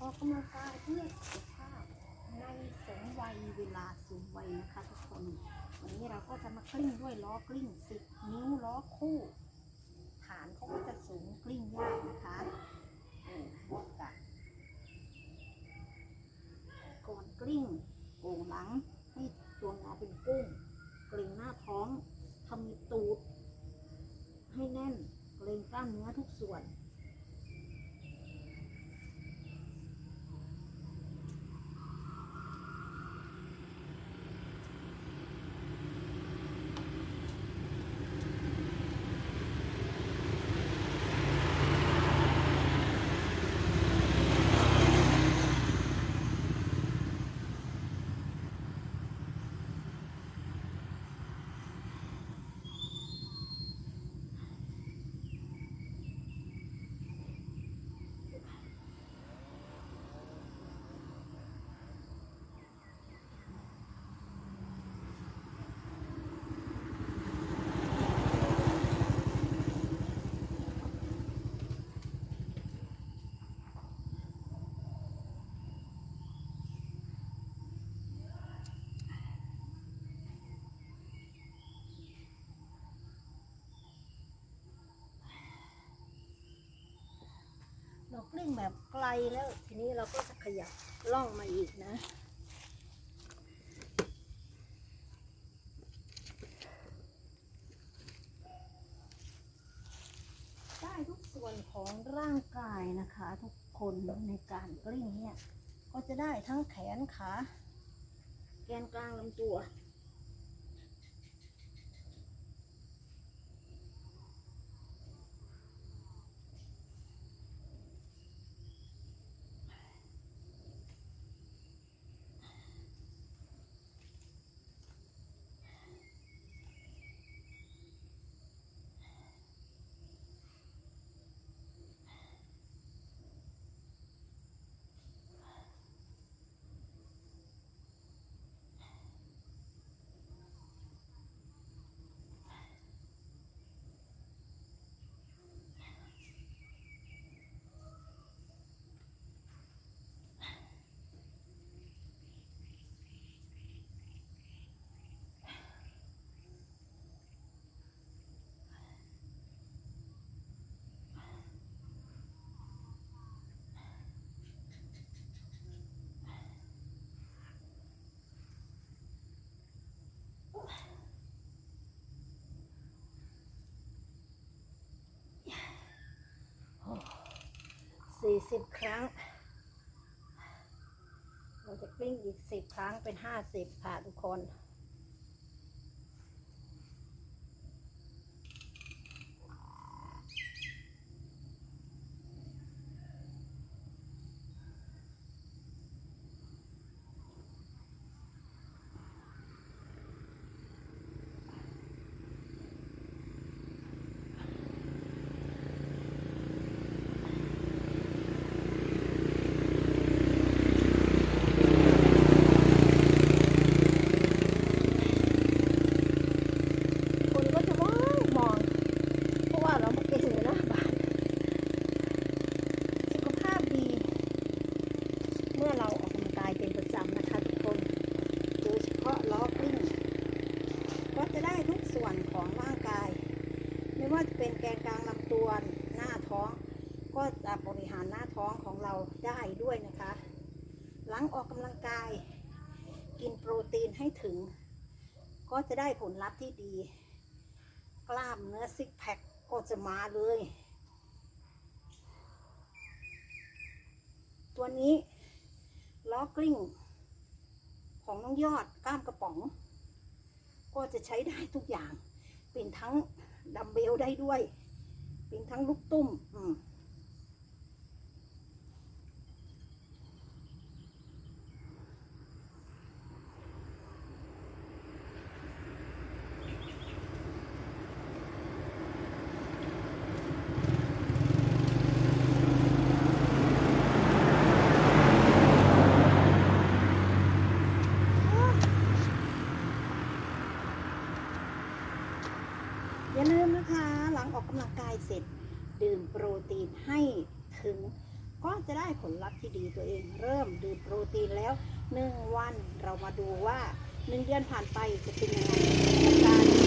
ออกกำลังกายเพื่อสุขภาพในสูงวัยเวลาสูงวัยนะคะทุกคน วันนี้เราก็จะมา กลิ้งด้วยล้อกลิ้งสิบนิ้วล้อคู่ ฐานเขาก็จะสูงกลิ้งยากนะคะเออจ้ะก่อนกลิ้งโก่งหลังให้ตัวงอเป็นกุ้งเกร็งหน้าท้องทำตูด ให้แน่นเกร็งกล้ามเนื้อทุกส่วน เรากลิ้งแบบไกลแล้ว ทีนี้เราก็จะขยับล่องมาอีกนะได้ทุกส่วนของร่างกายนะคะ ทุกคนในการกลิ้งเนี่ย ก็จะได้ทั้งแขนขาแกนกลางลำตัว สี่สิบครั้ง เราจะกลิ้งอีกสิบครั้งเป็นห้าสิบค่ะทุกคน คนก็จะมองมอง เพราะว่าเรามาเก่งอยู่หน้าบ้าน สุขภาพดี เมื่อเราออกกำลังกายเป็นประจำนะคะทุกคน โดยเฉพาะล้อกลิ้ง ก็จะได้ทุกส่วนของร่างกาย ไม่ว่าจะ เป็นแกนกลางลำตัวหน้าท้อง ก็จะบริหารหน้าท้องของเราได้ด้วยนะคะ หลังออกกำลังกาย กินโปรตีนให้ถึง ก็จะได้ผลลัพธ์ที่ดี กล้ามเนื้อซิกแพคก็จะมาเลย ตัวนี้ล้อกลิ้งของน้องยอดกล้ามกระป๋อง ก็จะใช้ได้ทุกอย่าง เป็นทั้ง ดัมเบลได้ด้วย เป็นทั้งลูกตุ้ม อืม อย่าลืมนะคะ หลัง ออกกำลังกายเสร็จ ดื่มโปรตีนให้ถึง ก็จะได้ผลลัพธ์ที่ดีตัวเองเริ่มดื่มโปรตีนแล้วหนึ่งวันเรามาดูว่าหนึ่งเดือนผ่านไปจะเป็นยังไงกำลังใจ